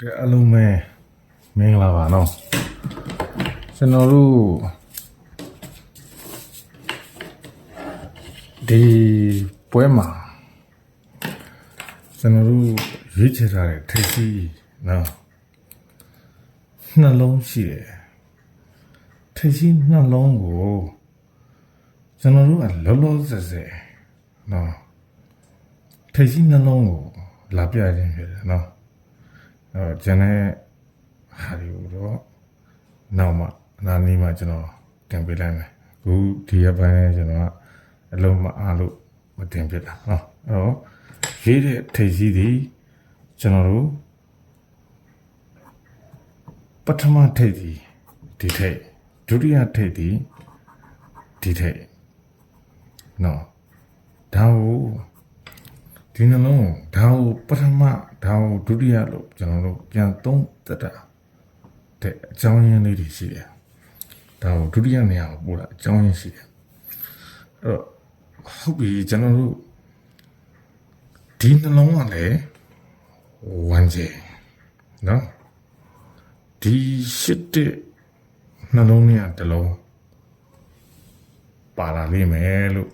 ကဲအလုံးမဲမင်္ဂလာပါနော်ကျွန်တော်တို့ဒီပွဲမှာကျွန်တော်တို့ရွေးချယ်ထားတဲ့ထိပ်စီးနော်နှလုံးရှိတယ်ထိပ်စီးနှလုံးကိုကျွန်တော်တို့ကလောလောဆယ်ဆယ်နော်ထိပ်စီးနှလုံးကိုလာပြခြင်းဖြစ်တယ်နော်အဲ့ တော့ကျွန်တဲ့ဟာဒီတော့နောက်မှအနာနီးမှကျွန်တော်တင်ပေးလိုက်မယ်အခုဒီရက်ပိုင်းနဲ့ကျွန်တော်ကအလုံးမအားလို့မတင်ပြတာเนาะအဲ့တော့ရေးတဲ့ထိပ်စီးဒီကျွန်တော်တို့ပထမထိပ်ဒီဒီထိပ်ဒုတိယထိပ်ဒီဒီထိပ်เนาะဒါကို ဒီနှလုံးဒါကိုပထမဒါကိုဒုတိယလို့ကျွန်တော်တို့ပြန်သုံးသတ်တာတဲ့အကြောင်းရင်းလေးတွေရှိတယ်ဒါကိုဒုတိယနေရာကိုပို့တာအကြောင်းရင်းရှိတယ်အဲ့တော့ဟုတ်ပြီကျွန်တော်တို့ဒီနှလုံးကလည်းဝမ်းကျဲနော်ဒီရှစ်တဲ့နှလုံးเนี่ยတစ်လုံးပါလာလိမ့်မယ်လို့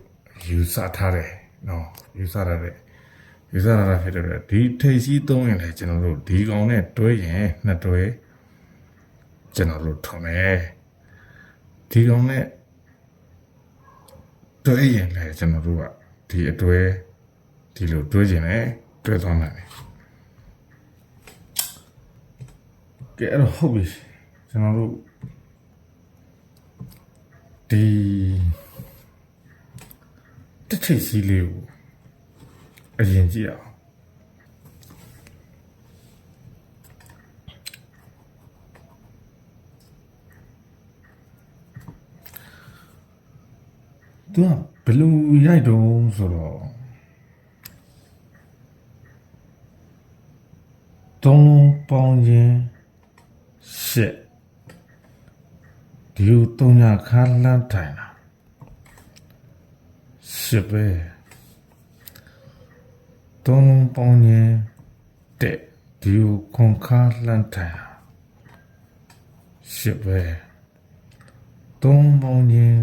ယူဆထားတယ်နော်ယူဆရတဲ့ယူ ဆရတာဖြစ်တဲ့အတွက်ဒီထိပ်စီးသုံးရင်လည်းကျွန်တော်တို့ဒီကောင်နဲ့တွဲရင်နှစ်တွဲကျွန်တော်တို့ထုံတယ်ဒီကောင်နဲ့တွဲရင်လည်းကျွန်တော်တို့ကဒီအတွဲဒီလိုတွဲခြင်းနဲ့တွဲသွားနိုင်တယ်ကဲအဲ့တော့ဟုတ်ပြီကျွန်တော်တို့ဒီတစ်ထိပ်စီးလေးကို အရင်ကြည့်အောင်သူကဘယ်လိုရိုက်တုံးဆိုတော့သုံးလုံးပေါင်းခြင်းရှစ်ဒီလိုသုံးညခါလန်းထိုင်တာရှစ်ပဲ သုံးလုံးပေါင်းခြင်းတဲ့ဒီလိုခွန်ခါလန်းထိုင်တာရှစ်ပဲသုံးပေါင်းခြင်း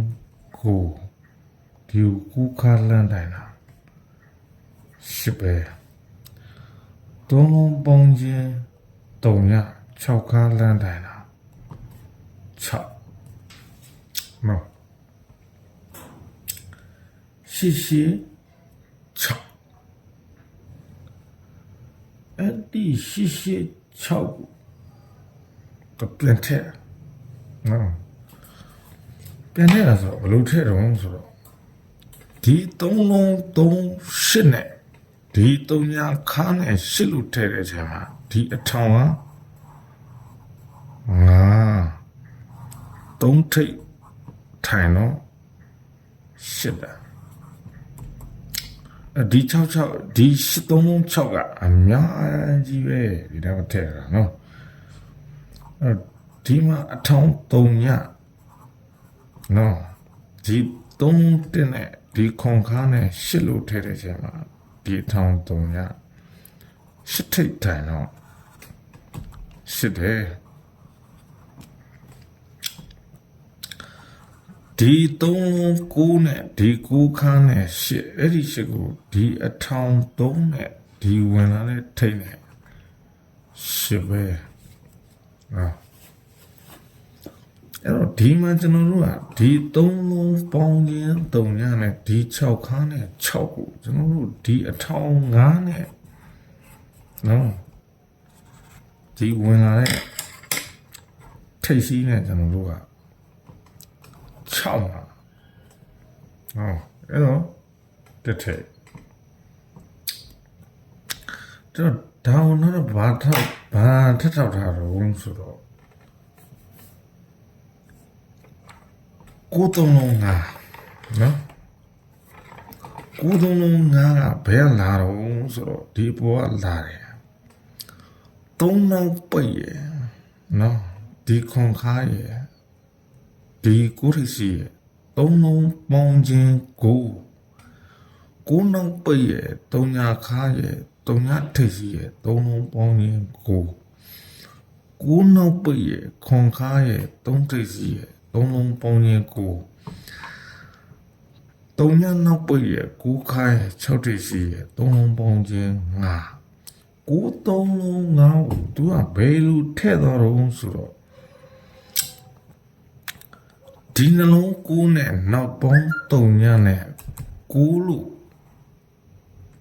ကိုဒီလိုကူခါလန်းထိုင်တာရှစ်ပဲသုံးလုံးပေါင်းခြင်းတုံည6ခါလန်းထိုင်တာ6နော်ရှိရှိ6 အဲ့ဒီရှိရှိ6ကိုတော့ပြန်ထည့်နော်ပြန်ထည့်တာဆိုတော့ဘယ်လိုထည့်တော့ဆိုတော့ဒီသုံးလုံးသုံးရှစ်နဲ့ဒီသုံးညာခါနဲ့ရှစ်လို့ထည့်တဲ့ချိန်မှာဒီအထောင်ကငါသုံးထိပ်ထိုင်တော့ရှစ်တာအ ဒီ66ဒီ336ကအများကြီးပဲဒီတော့ထည့်ရတာနော်အဲဒီမှာအထောင်3ညနော်ဒီ3တင်နဲ့ဒီခွန်ခါနဲ့ရှစ်လို့ထည့်တဲ့ချိန်မှာဒီအထောင်3ညရှစ်ထိပ်ထိုင်တော့ရှစ်တယ် ဒီသုံးလုံးကိုနဲ့ဒီကိုခန်းနဲ့ရှစ်အဲ့ဒီရှစ်ကိုဒီအထောင်သုံးနဲ့ဒီဝင်လာတဲ့ထိတ်နဲ့ရှစ်ပဲအာအဲ့တော့ဒီမှာကျွန်တော်တို့ကဒီသုံးလုံးပေါင်းခြင်းတုံညနဲ့ဒီ6ခန်းနဲ့6ကိုကျွန်တော်တို့ဒီအထောင်9နဲ့နော်ဒီဝင်လာတဲ့ထိတ်စီးနဲ့ကျွန်တော်တို့က 6မှာဟောအဲ့တော့တစ်ထည့်တော့ဒေါင်းတော့ဘာထောက်ဘာထက်ထောက်ထားတော့ဆိုတော့ကိုတုံးလုံးငါနော်ကိုတုံးလုံးငါကဘယ်လာတော့ဆိုတော့ဒီဘောကလာတယ်သုံးနောက်ပိတ်ရယ်နော်ဒီခွန်ခါရယ် ဒီကိုရစီရဲ့သုံးလုံးပေါင်းခြင်းကိုကိုနောက်ပိတ်ရဲ့သုံးညာခါရဲ့သုံးညာထိပ်စီရဲ့သုံးလုံးပေါင်းခြင်းကိုကိုးနောက်ပိတ်ရဲ့ခွန်ခါရဲ့သုံးထိပ်စီရဲ့သုံးလုံးပေါင်းရင်ကိုသုံးညနောက်ပိတ်ရဲ့ကိုးခါရဲ့၆ထိပ်စီရဲ့သုံးလုံးပေါင်းခြင်းငါကိုးသုံးလုံးငါကိုသူကဘယ်လိုထည့်တော်တော့ဆိုတော့ ဒီနှလုံးကိုးနဲ့နောက်ပေါင်းသုံးညနဲ့ကိုးလို့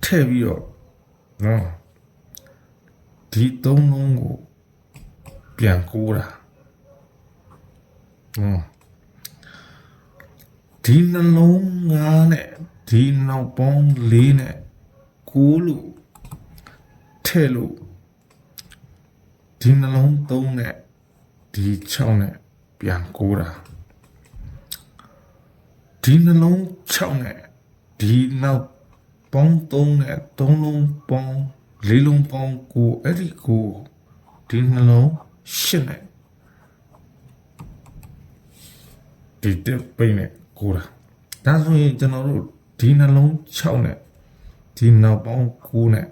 ထည့်ပြီးတော့နော်ဒီသုံးလုံးကိုပြန်ကူတာဟွန်းဒီနှလုံးငါးနဲ့ဒီနောက်ပေါင်းလေးနဲ့ကူလို့ထဲ့လို့ဒီနှလုံးသုံးနဲ့ဒီ6နဲ့ပြန်ကူတာ ဒီနှလုံး6နဲ့ဒီနောက်ပေါင်း3နဲ့3လုံးပေါင်းလေးလုံးပေါင်းကိုအဲ့ဒီကိုဒီနှလုံးရှင်းနဲ့ဒီတက်ပိတ်နဲ့ကိုတာဒါဆိုရင်ကျွန်တော်တို့ဒီနှလုံး6နဲ့ဒီနောက်ပေါင်း9နဲ့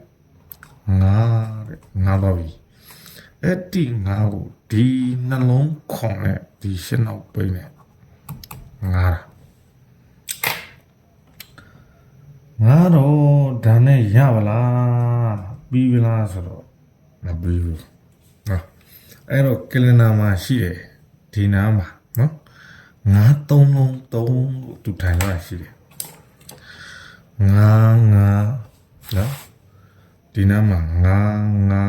9တဲ့9ပါပြီအဲ့ဒီ9ကိုဒီနှလုံးခွန်နဲ့ဒီရှင်းနောက်ပိတ်နဲ့9တာ ငါတော့ဒါနဲ့ရပါလားပြီးပြီလားဆိုတော့မပြီးဘူးနော်အဲ့တော့ကလင်နာမှာရှိတယ်ဒီနားမှာနော်ငါသုံးလုံးသုံးလို့သူထိုင်ရရှိတယ်ငါငါနော်ဒီနားမှာငါငါ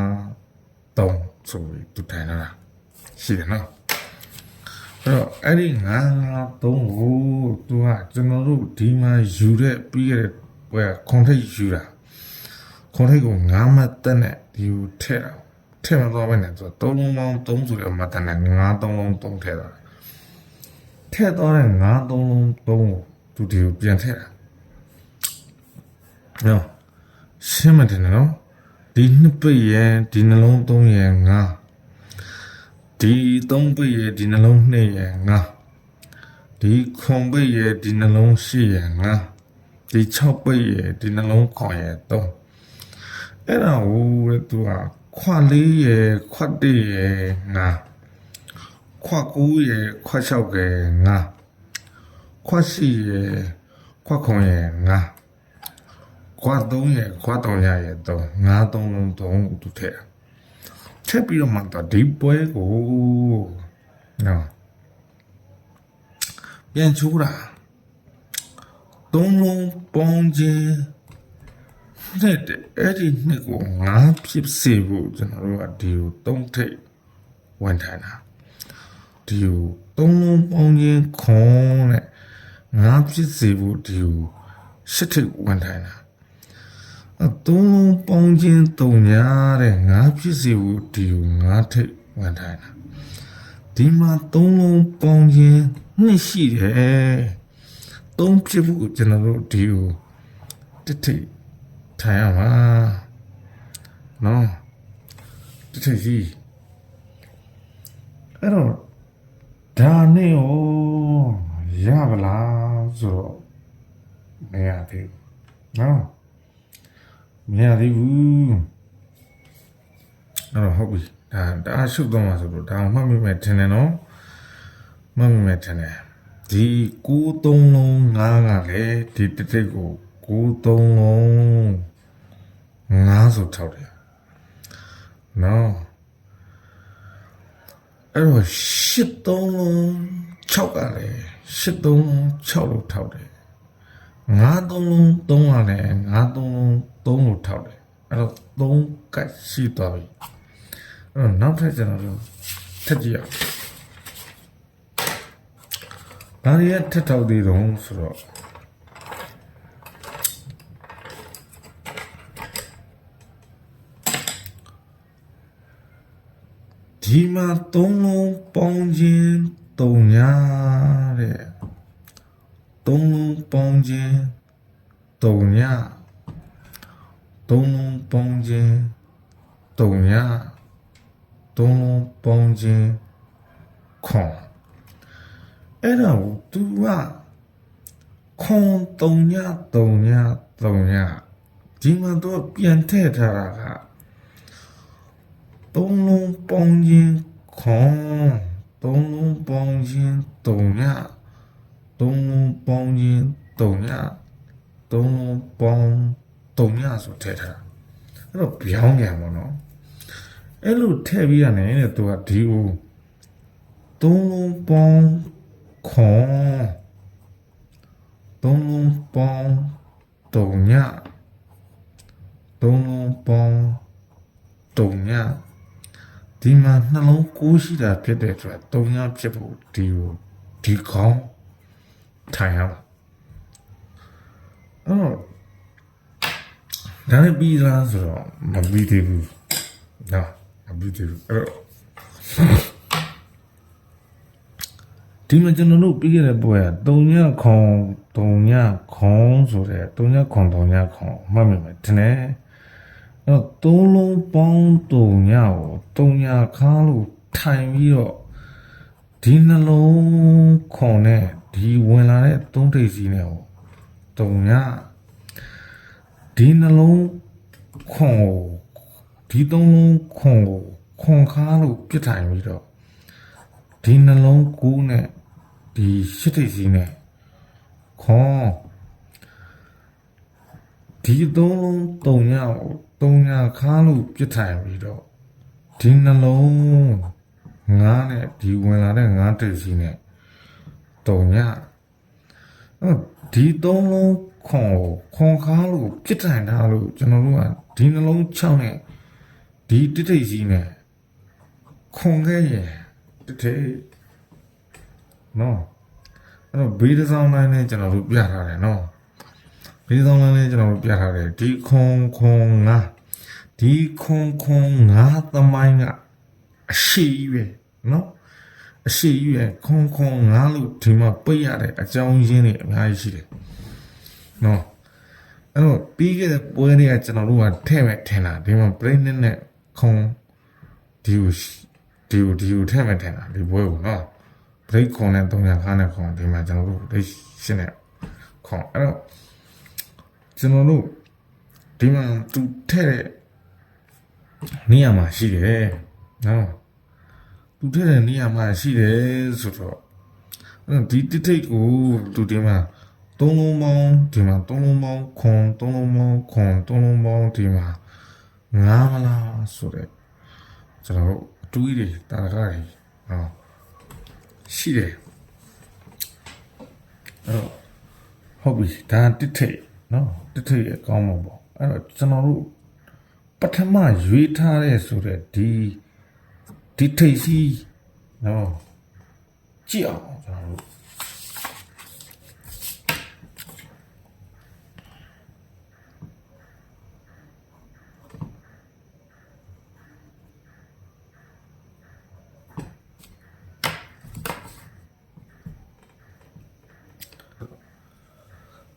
သုံးဆိုပြီးသူထိုင်ရတာရှိတယ်နော်အဲ့တော့အဲ့ဒီငါငါသုံးကိုသူကကျွန်တော်တို့ဒီမှာယူတဲ့ပြီးရတဲ့ ဘယ်ခွန်ထိတ်ယူတာခွန်ထိတ်ကိုငါးမတ်တက်နဲ့ဒီကိုထည့်တာထည့်မသွားဘဲနဲ့သူကသုံးလုံးပေါင်းသုံးဆိုတဲ့မတ်တက်နဲ့ငါးသုံးလုံးသုံးထည့်တာထည့်သွားတဲ့ငါးသုံးလုံးသုံးကိုသူဒီကိုပြန်ထည့်တာနော်ရှင်းမတယ်နော်ဒီနှစ်ပိတ်ရဲ့ဒီနှလုံးသုံးရဲ့ငါးဒီသုံးပိတ်ရဲ့ဒီနှလုံးနှစ်ရဲ့ငါးဒီခွန်ပိတ်ရဲ့ဒီနှလုံးရှိရဲ့ငါး ဒီ6ပိတ်ရဲ့ဒီနှလုံးခွန်ရဲ့သုံးအဲ့ဒါဟိုတဲ့သူကခွလေးရဲ့ခွတ်တစ်ရဲ့ငါခွကူရဲ့ခွ6ရဲ့ငါခွရှိရဲ့ခွခွန်ရဲ့ငါခွ3ရဲ့ခွ3ရရဲ့သုံးငါသုံးလုံးသုံးသူထည့်ထည့်ပြီးတော့မှတော့ဒီပွဲကိုနော်ပြန်ချိုးတာ သုံးလုံးပေါင်းခြင်းတဲ့အဲ့ဒီနှစ်ကိုငါဖြစ်စေဖို့ကျွန်တော်တို့ကဒီကိုသုံးထိပ်ဝန်ထိုင်တာဒီကိုသုံးလုံးပေါင်းခြင်းခွန်နဲ့ငါဖြစ်စေဖို့ဒီကိုရှစ်ထိပ်ဝန်ထိုင်တာအသုံးလုံးပေါင်းခြင်းတုံညာတဲ့ငါဖြစ်စေဖို့ဒီကိုငါထိပ်ဝန်ထိုင်တာဒီမှာသုံးလုံးပေါင်းခြင်းနှစ်ရှိတယ် သုံးဖြစ်ဖို့ကျွန်တော်တို့ဒီကိုတစ်ထိပ်ထိုင်ရမှာနော်တစ်ထိပ်စီအဲ့တော့ဒါနဲ့ရောရပါလားဆိုတော့မရသေးဘူးနော်မရသေးဘူးအဲ့တော့ဟုတ်ပြီဒါဒါအရှုပ်တော့မှာဆိုတော့ဒါမှတ်မိမယ်ထင်တယ်နော်မှတ်မိမယ်ထင်တယ် ဒီ9သုံးလုံး9ကလည်းဒီတစ်တိတ်ကို9သုံးလုံး9ဆိုထောက်တယ်နော်အဲ့တော့10သုံးလုံး6ကလည်း10သုံးလုံး6လို့ထောက်တယ်9သုံးလုံး3ကလည်း9သုံးလုံး3လို့ထောက်တယ်အဲ့တော့3ကတ်ရှိသွားပြီအဲ့တော့နောက်ထပ်ကျွန်တော်တို့ထပ်ကြည့်ရအောင် ဒါရီထက်ထောက်သေးတော့ဆိုတော့ဒီမှာသုံးလုံးပေါင်းခြင်းတုံညာတဲ့သုံးလုံးပေါင်းခြင်းတုံညာသုံးလုံးပေါင်းခြင်းတုံညာသုံးလုံးပေါင်းခြင်းခွန် အဲ့ဒါကို तू ကခွန်တုံညာတုံညာတုံညာဒီမှာတော့ပြန်ထည့်ထားတာကသုံးလုံးပေါင်းခြင်းခွန်သုံးလုံးပေါင်းခြင်းသုံးညသုံးလုံးပေါင်းခြင်းသုံးညသုံးလုံးပေါင်းသုံးညဆိုထည့်ထားတာအဲ့တော့ပြောင်းပြန်ပါတော့အဲ့လိုထည့်ပြီးရတယ်တဲ့သူကဒီဦးသုံးလုံးပေါင်း ခွန်သုံးလုံးပေါင်းသုံးညသုံးလုံးပေါင်းသုံးညဒီမှာနှလုံးကိုးရှိတာဖြစ်တဲ့အတွက်တုံညာဖြစ်ဖို့ဒီကိုဒီကောင်းထိုင်ရမှာအော်ဒါလည်းပြီးလားဆိုတော့မပြီးသေးဘူးနော်မပြီးသေးဘူးအဲ့တော့ ဒီမှာကျွန်တော်တို့ပြီးခဲ့တဲ့ပွဲကတုံညာခွန်တုံညာခွန်ဆိုတဲ့တုံညာခွန်တုံညာခွန်မှတ်မိမယ်ဒီနေ့အဲ့တော့သုံးလုံးပေါင်းတုံညကိုတုံညာခါလို့ထိုင်ပြီးတော့ဒီနှလုံးခွန်နဲ့ဒီဝင်လာတဲ့သုံးထိပ်စီးနဲ့ကိုတုံညဒီနှလုံးခွန်ကိုဒီသုံးလုံးခွန်ကိုခွန်ခါလို့ပြစ်ထိုင်ပြီးတော့ဒီနှလုံးကူးနဲ့ ဒီရှစ်ထိပ်စီးနဲ့ခွန်ဒီသုံးလုံးတုံညကိုတုံညာခါလို့ပြစ်ထိုင်ပြီးတော့ဒီနှလုံးငားနဲ့ဒီဝင်လာတဲ့ငားတိတ်စီနဲ့တုံညအဲ့ဒီသုံးလုံးခွန်ကိုခွန်ခါလို့ပြစ်ထိုင်ထားလို့ကျွန်တော်တို့ကဒီနှလုံး6နဲ့ဒီတိတ်တိတ်စီနဲ့ခွန်ခဲ့ရဲ့တိတ်တိတ် နော်အဲ့တော့ဘေးတစ်စောင်းတိုင်းနဲ့ကျွန်တော်တို့ပြထားတယ်နော်ဘေးတစ်စောင်းတိုင်းနဲ့ကျွန်တော်တို့ပြထားတယ်ဒီခွန်ခွန်ငါဒီခွန်ခွန်ငါသမိုင်းကအရှိကြီးပဲနော်အရှိကြီးပဲခွန်ခွန်ငါလို့ဒီမှာပိတ်ရတဲ့အကြောင်းရင်းတွေအများကြီးရှိတယ်နော်အဲ့တော့ပြီးခဲ့တဲ့ပွဲတွေကကျွန်တော်တို့ကထဲ့မဲ့ထင်တာဒီမှာပြိနေနဲ့ခွန်ဒီကိုဒီကိုဒီကိုထဲ့မဲ့ထင်တာဒီပွဲကိုနော် break ခွန်နဲ့300ခါနဲ့ခွန်ဒီမှာကျွန်တော်တို့ break ရှင်းနဲ့ခွန်အဲ့တော့ကျွန်တော်တို့ဒီမှာသူထည့်တဲ့နေရာမှာရှိတယ်နော်သူထည့်တဲ့နေရာမှာရှိတယ်ဆိုတော့ဒီတိတိတ်ကိုသူဒီမှာသုံးလုံးပေါင်းဒီမှာသုံးလုံးပေါင်းခွန်သုံးလုံးပေါင်းခွန်သုံးလုံးပေါင်းဒီမှာငားမလားဆိုတော့ကျွန်တော်တို့အတူကြီးတွေတာကားတွေနော် ရှိတယ်အဲ့တော့ဟုတ်ပြီဒါတစ်ထိတ်နော်တစ်ထိတ်အကောင်းမှာပေါ့အဲ့တော့ကျွန်တော်တို့ပထမရွေးထားတဲ့ဆိုတဲ့ဒီဒီထိတ်စီနော်ကြည့်အောင်ကျွန်တော်တို့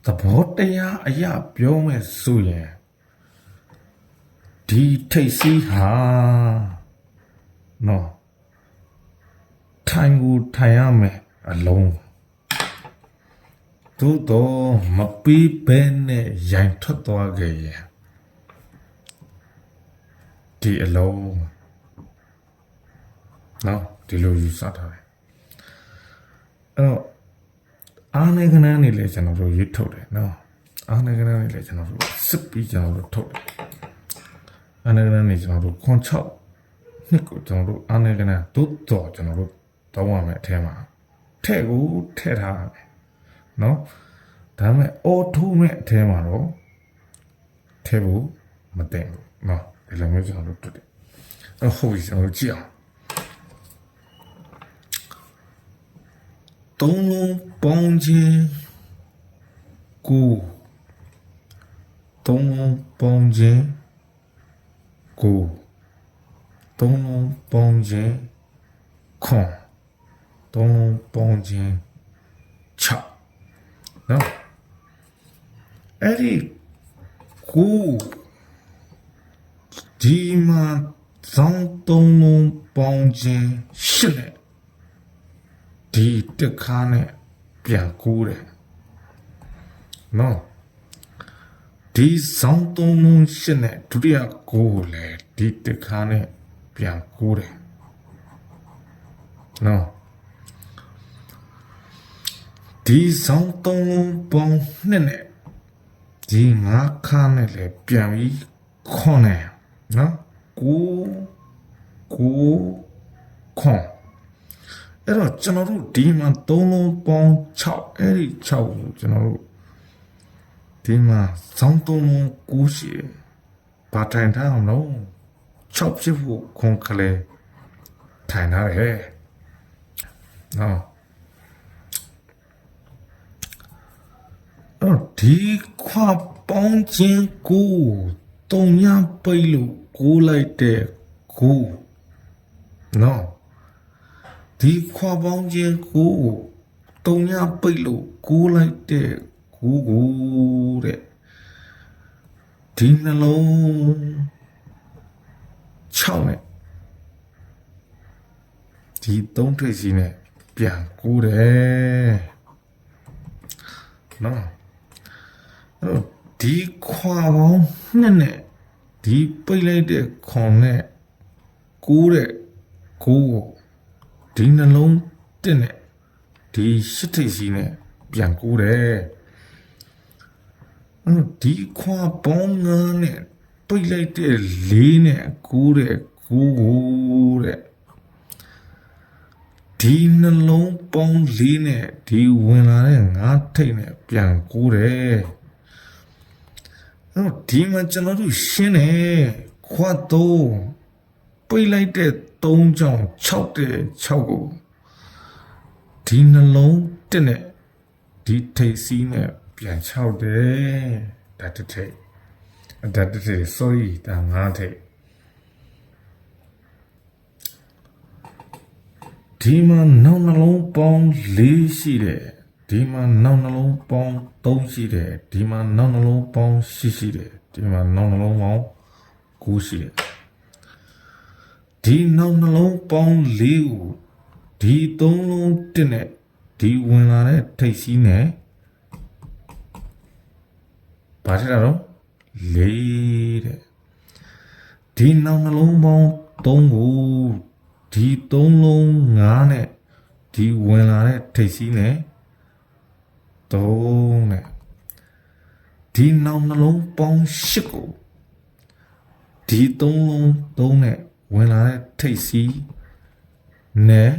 သဘောတရားအရာပြောမယ်ဆိုရင်ဒီထိတ်စီဟာနော်ထိုင်ကိုထိုင်ရမယ်အလုံးသို့တော့မပီးဘဲနဲ့ရိုင်ထွက်သွားခဲ့ရင်ဒီအလုံးနော်ဒီလိုယူဆထားတယ်အဲ့တော့ အား နေကနန်းနေလေကျွန်တော်တို့ရွတ်ထုတ်တယ်နော်အားနေကနန်းနေလေကျွန်တော်တို့စစ်ပြီးကျွန်တော်တို့ထုတ်တယ်အားနေကနန်းနေကျွန်တော်တို့ခွန်6နှစ်ကိုကျွန်တော်တို့အားနေကနန်းတို့တော့ကျွန်တော်တို့တောင်းရမယ်အထဲမှာထဲ့ကိုထဲ့ထားရမယ်နော်ဒါပေမဲ့အော်ထိုးမဲ့အထဲမှာတော့ထဲ့ဖို့မတင်ဘူးနော်ဒီလိုမျိုးကျွန်တော်တို့တွေ့တယ်အဲ့ဟုတ်ပြီကျွန်တော်တို့ကြည့်အောင် သုံးလုံးပေါင်းခြင်းကိုသုံးလုံးပေါင်းခြင်းကိုသုံးလုံးပေါင်းခြင်းခွန်သုံးလုံးပေါင်းခြင်းချနော်အဲ့ဒီကိုဒီမှာဇောင်းသုံးလုံးပေါင်းခြင်းရှစ်နဲ့ ဒီတက်ခါနဲ့ပြန်ကူးတယ်နော်ဒီဆောင်သုံးလုံးရှစ်နဲ့ဒုတိယကိုလည်းဒီတက်ခါနဲ့ပြန်ကူးတယ်နော်ဒီဆောင်သုံးလုံးပေါင်းနှစ်နဲ့ဒီငါးခါနဲ့လေပြန်ပြီးခွန်နေနော်ကိုကိုခွန် အဲ့တော့ကျွန်တော်တို့ဒီမှာသုံးလုံးပေါင်း6အဲ့ဒီ6ကိုကျွန်တော်တို့ဒီမှာဆောင်သုံးလုံးကိုရှိတယ်ဘာထိုင်ထားအောင်လို့6ဖြစ်ဖို့ခွန်ကလေးထိုင်ထားတယ်နော်အဲ့တော့ဒီခွာပေါင်းခြင်းကိုတုံညာပိတ်လို့ကိုလိုက်တဲ့ကိုနော် ဒီခွာပေါင်းခြင်းကိုတုံညာပိတ်လို့ကိုလိုက်တဲ့ကိုကိုတဲ့ဒီနှလုံး6နဲ့ဒီသုံးထွေစီနဲ့ပြန်ကိုတယ်နော်အဲ့တော့ဒီခွာပေါင်းနှစ်နဲ့ဒီပိတ်လိုက်တဲ့ခွန်နဲ့ကိုးတဲ့ကိုးကို ဒီနှလုံးတက်နဲ့ဒီရှစ်ထိပ်စီနဲ့ပြန်ကိုးတယ်အဲ့တော့ဒီခွာပေါင်းငန်းနဲ့ပိတ်လိုက်တဲ့လေးနဲ့ကိုးတဲ့ကိုးကိုတဲ့ဒီနှလုံးပေါင်းလေးနဲ့ဒီဝင်လာတဲ့ငါးထိပ်နဲ့ပြန်ကိုးတယ်အဲ့တော့ဒီမှာကျွန်တော်တို့ရှင်းတယ်ခွတ်တော့ပိတ်လိုက်တဲ့ 3ကြောင်6တဲ့6ကိုဒီနှလုံးတက်နဲ့ဒီထိပ်စီးနဲ့ပြန်6တယ်ဒါတစ်ထိပ်ဒါတစ်ထိပ် sorry ဒါ5ထိပ်ဒီမှာနောက်နှလုံးပေါင်း4ရှိတယ်ဒီမှာနောက်နှလုံးပေါင်း3ရှိတယ်ဒီမှာနောက်နှလုံးပေါင်း6ရှိတယ်ဒီမှာနောက်နှလုံးပေါင်း9ရှိတယ် ဒီနောက်နှလုံးပေါင်း4ကိုဒီ3လုံးတက်နဲ့ဒီဝင်လာတဲ့ထိပ်စီးနဲ့ဘာထက်တာတော့4တဲ့ဒီနောက်နှလုံးပေါင်း3ကိုဒီ3လုံး5နဲ့ဒီဝင်လာတဲ့ထိပ်စီးနဲ့3နဲ့ဒီနောက်နှလုံးပေါင်း8ကိုဒီ3လုံး3နဲ့ ဝင်လာတဲ့ထိပ်စီးနဲ့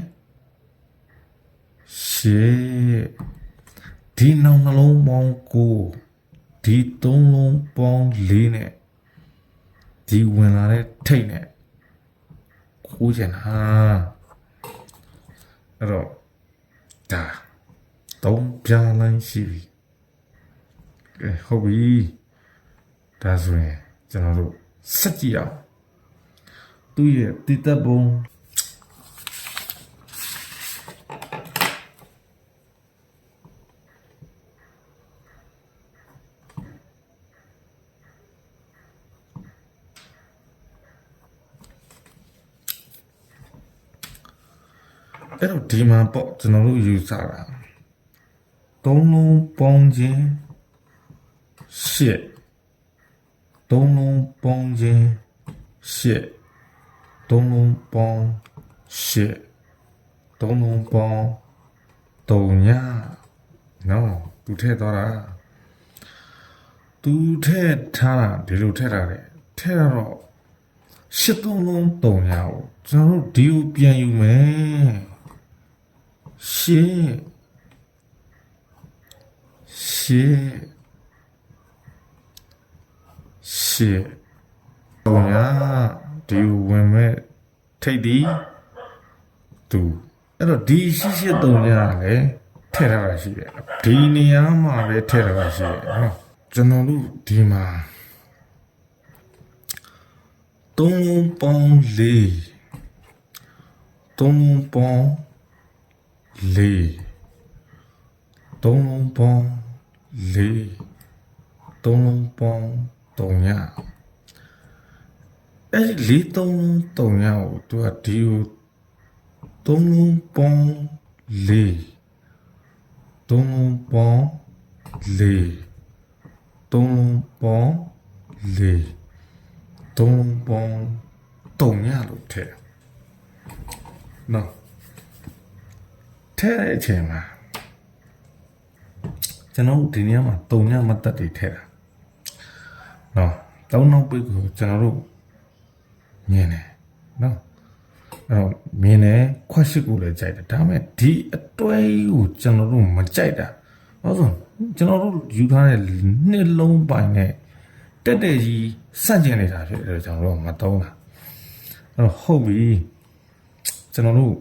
ရှေ့ဒီနောက်နှလုံးပေါင်းကိုဒီ3လုံးပေါင်း4နဲ့ဒီဝင်လာတဲ့ထိပ်နဲ့ခိုးချင်တာအဲ့တော့ဒါသုံးပြားလမ်းရှိပြီကဲဟုတ်ပြီဒါဆိုရင်ကျွန်တော်တို့စက်ကြည့်အောင် သူ့ရဲ့တည်တတ်ပုံအဲ့တော့ဒီမှာပေါ့ကျွန်တော်တို့ယူဆတာသုံးလုံးပေါင်းခြင်းရှစ်သုံးလုံးပေါင်းခြင်းရှစ် သုံးလုံးပေါင်းရှစ်သုံးလုံးပေါင်းတုံညာနော်သူထည့်သွားတာသူထည့်ထားတာဒီလိုထည့်ထားတယ်ထည့်တော့ရှစ်သုံးလုံးတုံညာကိုကျွန်တော်တို့ဒီကိုပြန်ယူမယ်ရှစ်ရှစ်ရှစ်ဘောညာ ဒီဝင်မဲ့ထိတ်ဒီသူအဲ့တော့ဒီရှစ်ရှစ်တုံညာလည်းထည့်ထားတာရှိတယ်ဒီနေရာမှာပဲထည့်ထားတာရှိတယ်နော်ကျွန်တော်တို့ဒီမှာသုံးလုံးပေါင်းလေးသုံးလုံးပေါင်းလေးသုံးလုံးပေါင်းလေးသုံးလုံးပေါင်းတုံည အဲ့ဒီလေးသုံးလုံးတုံညကိုသူကဒီကိုသုံးလုံးပေါင်းလေးသုံးလုံးပေါင်းလေးသုံးလုံးပေါင်းလေးသုံးလုံးပေါင်းတုံညလို့ထည့်နော်ထဲတဲ့အချိန်မှာကျွန်တော်တို့ဒီနေရာမှာတုံညမတက်တွေထဲတာနော်တောင်းနောက်ပိတ်ကိုကျွန်တော်တို့ မြင်တယ်နော်အဲ့တော့မြင်တယ်ခွက်ရှိကိုလည်းကြိုက်တယ်ဒါပေမဲ့ဒီအတွဲကြီးကိုကျွန်တော်တို့မကြိုက်တာဘာလို့လဲကျွန်တော်တို့ယူထားတဲ့နှစ်လုံးပိုင်နဲ့တက်တဲ့ကြီးစန့်ကျင်နေတာဖြစ်တယ်ကျွန်တော်တို့ကမတုံးတာအဲ့တော့ဟုတ်ပြီကျွန်တော်တို့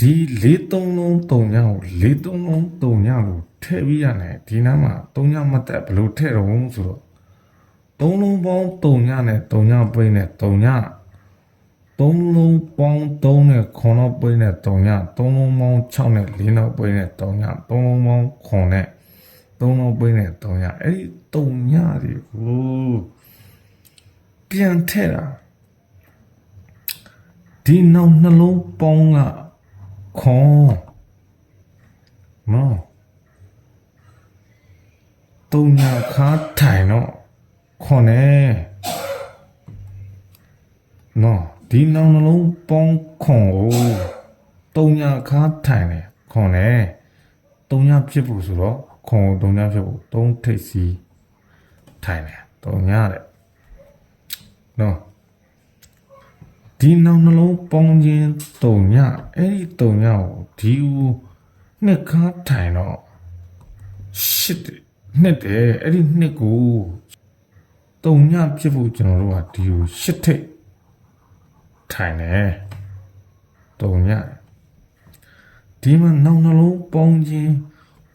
ဒီ၄သုံးလုံးတုံညကို၄သုံးလုံးတုံညကိုထည့်ပြီးရတယ်ဒီနားမှာတုံညမတက်ဘယ်လိုထည့်တော့ဆိုတော့ သုံးလုံးပေါင်းတုံညနဲ့တုံညပိန်းနဲ့တုံညသုံးလုံးပေါင်းသုံးနဲ့ခွန်တော့ပိန်းနဲ့တုံညသုံးလုံးပေါင်း6နဲ့၄နောက်ပိန်းနဲ့တုံညသုံးလုံးပေါင်းခွန်နဲ့သုံးလုံးပိန်းနဲ့တုံညအဲ့ဒီတုံညတွေကိုပြန်ထည့်တာဒီနောက်နှလုံးပေါင်းကခေါ်နော်တုံညာခါထိုင်တော့ ခေါ်နေနော်ဒီနောင်နှလုံးပေါင်းခွန်ကိုတုံညာခါထိုင်နေခေါ်နေတုံညာဖြစ်ဖို့ဆိုတော့ခွန်ကိုတုံညာဖြစ်ဖို့တုံးထိပ်စီထိုင်နေတုံညာတဲ့နော်ဒီနောင်နှလုံးပေါင်းခြင်းတုံညအဲ့ဒီတုံညကိုဒီဦးနှစ်ခါထိုင်တော့ရှစ်တယ်နှစ်တယ်အဲ့ဒီနှစ်ကို တုံညဖြစ်ဖို့ကျွန်တော်တို့ကဒီကိုရှစ်ထိတ်ထိုင်တယ်တုံညဒီမှာနောင်နှလုံးပေါင်းခြင်း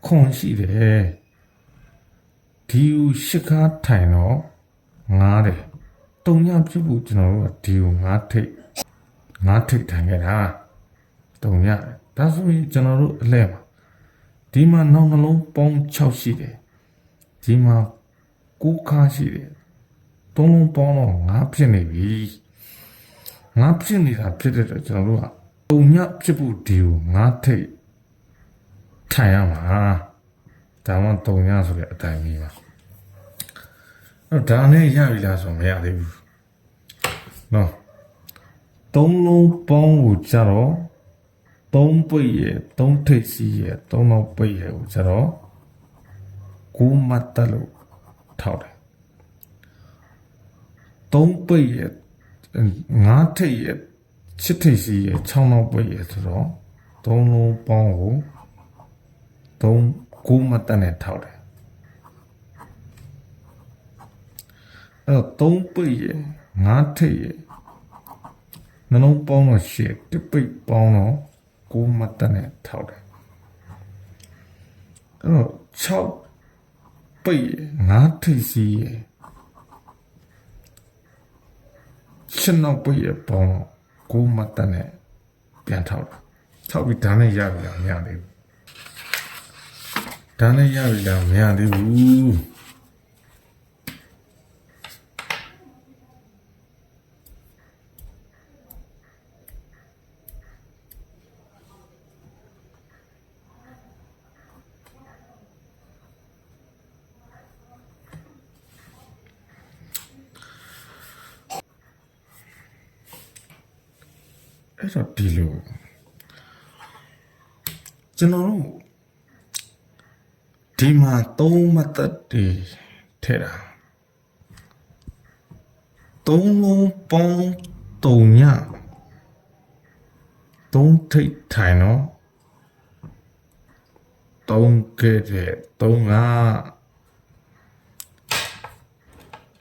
ခွန်ရှိတယ်ဒီကိုရှစ်ခါထိုင်တော့ငားတယ်တုံညဖြစ်ဖို့ကျွန်တော်တို့ကဒီကိုငားထိတ်ငါထိတ်ထိုင်ခဲ့တာတုံရဒါဆိုရင်ကျွန်တော်တို့အလဲမှာဒီမှာနောက်နှလုံးပေါင်း6ရှိတယ်ဒီမှာ9ခါရှိတယ် သုံးလုံးပေါင်းတော့ငါဖြစ်နေပြီငါဖြစ်နေတာဖြစ်တဲ့တော့ကျွန်တော်တို့ကတုံညဖြစ်ဖို့ဒီကိုငါထိတ်ထိုင်ရမှာဒါမှတုံညဆိုတဲ့အတိုင်းကြီးပါအဲ့တော့ဒါနဲ့ရပြီလားဆိုမရသေးဘူးနော်သုံးလုံးပေါင်းကိုကြတော့သုံးပိတ်ရယ်သုံးထိပ်စီရယ်သုံးလုံးပိတ်ရယ်ကိုကြတော့ကိုမတ်တက်လို့ထောက်တယ် သုံးပိတ်ရယ်ငါးထိပ်ရယ်ချစ်ထိပ်စီရယ်၆လုံးပိတ်ရယ်ဆိုတော့သုံးလုံးပေါင်းကိုသုံးကိုမတ်တက်နဲ့ထောက်တယ်အဲ့တော့သုံးပိတ်ရယ်ငါးထိပ်ရယ်နှလုံးပေါင်းတော့ရှေ့တစ်ပိတ်ပေါင်းတော့ကိုးမတ်တက်နဲ့ထောက်တယ်အဲ့တော့6ပိတ်9ထိပ်စီးရ ယ်ရှင်းတော့ပိတ်ရပေါင်းတော့ကိုးမတ်တက်နဲ့ပြန်ထောက်တယ်ထောက်ပြီးဒါနဲ့ရပြီလားမရသေးဘူးဒါနဲ့ရပြီလားမရသေးဘူး အဲ့တော့ဒီလိုကျွန်တော်တို့ ဒီမှာသုံးမသက်တွေထဲတာသုံးလုံးပေါင်းတုံညသုံးထိတ်ထိုင်တော့သုံးကဲတဲ့သုံးငါ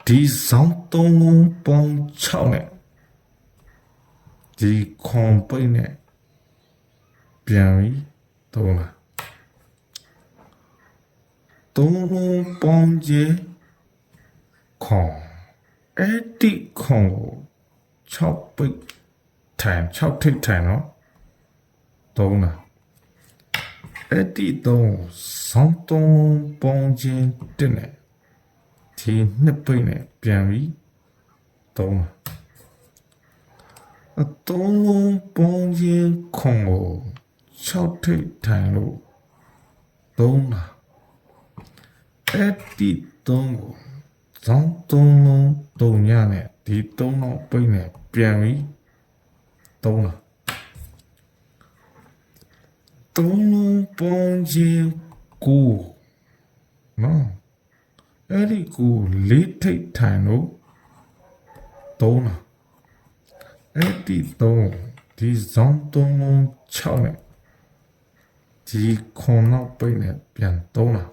ဒီဆောင်သုံးလုံးပေါင်း6နဲ့ဒီခွန်ပိတ်နဲ့ပြန်ပြီးသုံးလာ သုံးလုံးပေါင်းခြင်းခွန်အဲ့ဒီခွန်ကို6ပိတ်ထိုင်6ထိပ်ထိုင်တော့သုံးလာအဲ့ဒီတော့ဆောင်းသုံးလုံးပေါင်းခြင်းတက်နဲ့ဒီနှစ်ပိတ်နဲ့ပြန်ပြီးသုံးလာ အသုံးလုံးပေါင်းခြင်းခွန်ကို6ထိပ်ထိုင်လို့သုံးတာအဲ့ဒီသုံးကိုဇောင်းသုံးလုံးတုံညနဲ့ဒီသုံးတော့ပိတ်နဲ့ပြန်ပြီးသုံးတာဒသုံးလုံးပေါင်းခြင်းကိုနော်အဲ့ဒီကိုလေးထိတ်ထိုင်လို့သုံးလားအဲ့ဒီသုံးဒီဇောင်းသုံးလုံး6နဲ့ဒီခွန်နောက်ပိတ်နဲ့ပြန်သုံးလား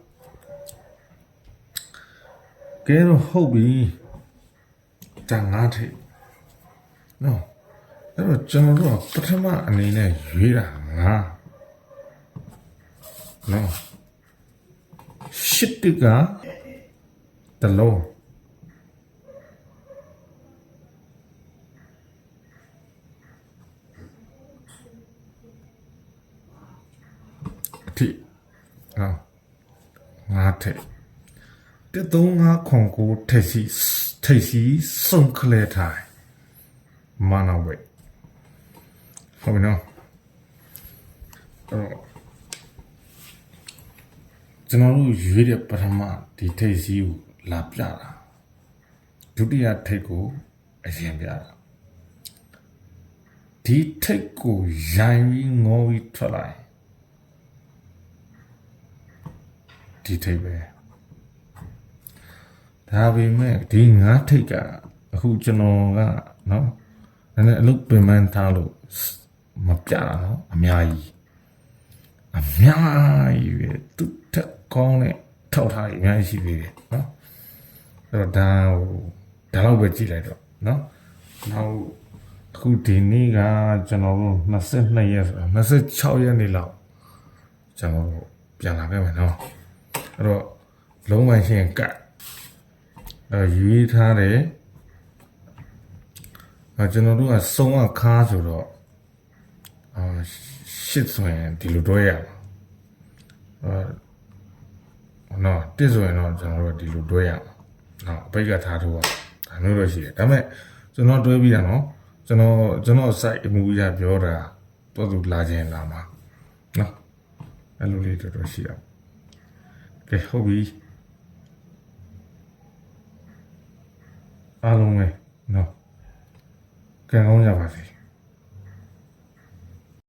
ကဲတော့ဟုတ်ပြီတန်ငါးထိပ်နော်အဲ့တော့ကျွန်တော်တို့ပထမအနေနဲ့ရွေးတာငါနော်ရှစ်တကတလုံးထိနော်ငါးထိပ် 135ခွန်ကိုထိတ်စီထိတ်စီစုံခလဲထိုင်မနာဝဲဟုတ်ပြီနော်အဲ့တော့ကျွန်တော်တို့ရွေးတဲ့ပထမဒီထိတ်စီကိုလာပြတာဒုတိယထိတ်ကိုအရင်ပြတာဒီထိတ်ကိုရိုင်းပြီးငေါ်ပြီးထွက်လာဒီထိတ်ပဲ ဒါပေမဲ့ဒီငါးထိတ်ကအခုကျွန်တော်ကနော်နည်းနည်းအလုပ်ပင်ပန်းထားလို့မပြတာနော်အများကြီးအများကြီးပဲသူတက်ကောင်းတဲ့ထောက်ထားကြီးအများကြီးရှိသေးတယ်နော်အဲ့တော့ဒါဟိုဒါတော့ပဲကြည့်လိုက်တော့နော်နောက်အခုဒီနေ့ကကျွန်တော်တို့22ရက်ဆို26ရက်နေ့လောက်ကျွန်တော်တို့ပြန်လာခဲ့မယ်နော်အဲ့တော့လုံးဝရှင်းကတ် အဲ့ရွေးထားတယ်အဲကျွန်တော်တို့ကစုံအခါဆိုတော့အာရှစ်ဆိုရင်ဒီလိုတွဲရမှာအာနော်တစ်ဆိုရင်တော့ကျွန်တော်တို့ဒီလိုတွဲရမှာနော်အပိတ်ကထားထိုးอ่ะဒါမျိုးတော့ရှိတယ်ဒါပေမဲ့ကျွန်တော်တွဲပြီးတာနော်ကျွန်တော်ကျွန်တော် site အမူအရာပြောတာတော့သူလာခြင်းလာမှာနော်အဲ့လိုလေးတော်တော်ရှိအောင်ကဲဟုတ်ပြီ အားလုံးပဲနော်ကံကောင်းကြပါစေ